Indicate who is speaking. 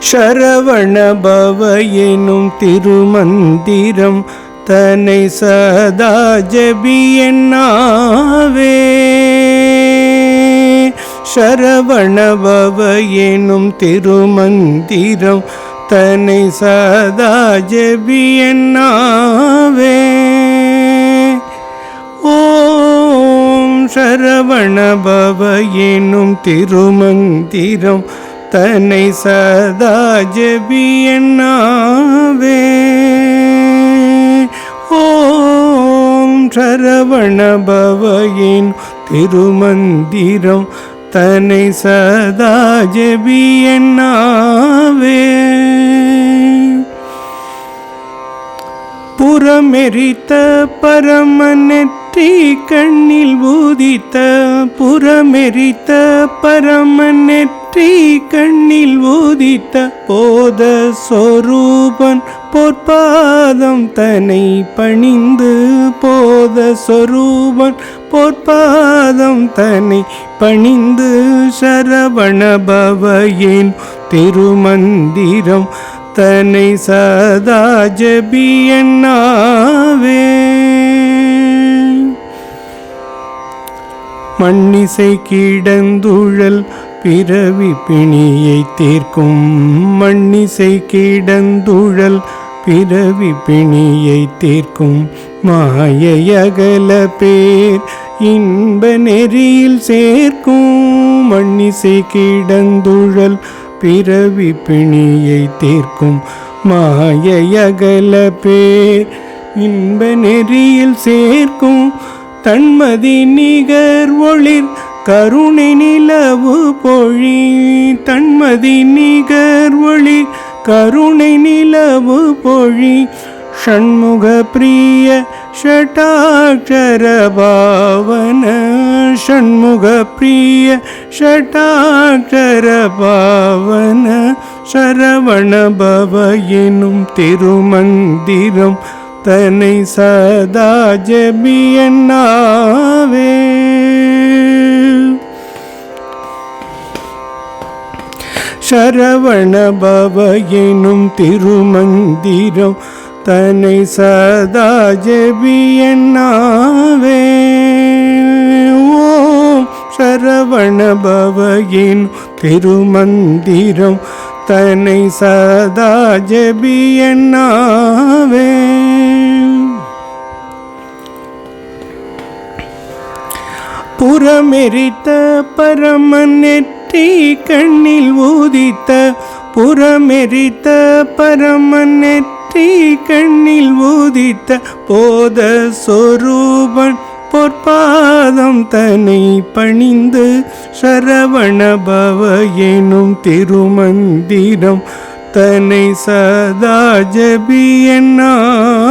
Speaker 1: சரவணபவ எனும் திருமந்திரம் தன்னை சதா ஜபியன்னாவே. என்னாவே எனும் திருமந்திரம் தன்னை சதா ஜபியன்னாவே. ஓம் சரவணபவ எனும் திருமந்திரம் தன்னை சதா ஜபி என்னாவே ஓம் சரவண பவ திருமந்திரம் தன்னை சதா ஜபி என்னாவே புறமெரித்த பரம நெற்றி கண்ணில் ஊதித்த புறமெரித்த பரம நெற்றி கண்ணில் ஊதித்த போத சொரூபன் பொற்பாதம் தன்னை பணிந்து போத சொரூபன் பொற்பாதம் தன்னை பணிந்து சரவணபவையின் திருமந்திரம் தன்னை சதா ஜபி மண்ணிசை கிடந்துழல் பிறவி பிணியை தீர்க்கும் மண்ணிசை கிடந்துழல் பிறவி பிணியை தீர்க்கும் மாயையகல பேர் இன்ப நெறியில் சேர்க்கும் மண்ணிசை கிடந்துழல் பிறவி பிணியை தீர்க்கும் மாயையகல பேர் இன்ப நெறியில் சேர்க்கும் தன்மதி நிகர் ஒளிர் கருணை நிலவு பொழி தன்மதி நிகர் ஒளி. கருணை நிலவு பொழி ஷண்முக பிரிய ஷட்டாட்சர பாவன. ஷண்முக பிரிய ஷட்டாட்சர பாவன. சரவண பவ எனும் திருமந்திரம் தன்னை சதா ஜபியன்னாவே. சரவண எனும் திருமந்திரம் தன்னை சதா ஜபியன்னாவே ஓம் சரவண எனும் திருமந்திரம் தன்னை சதா ஜபியன்னாவே புறமெரித்த பரமன் தீ கண்ணில் ஊதித்த புறமெரித்த பரமன் நெற்றி கண்ணில் ஊதித்த போத சொரூபன் பொற்பாதம் தன்னை பணிந்து சரவணபவ எனும் திருமந்திரம் தன்னை சதா ஜபி என்னாவே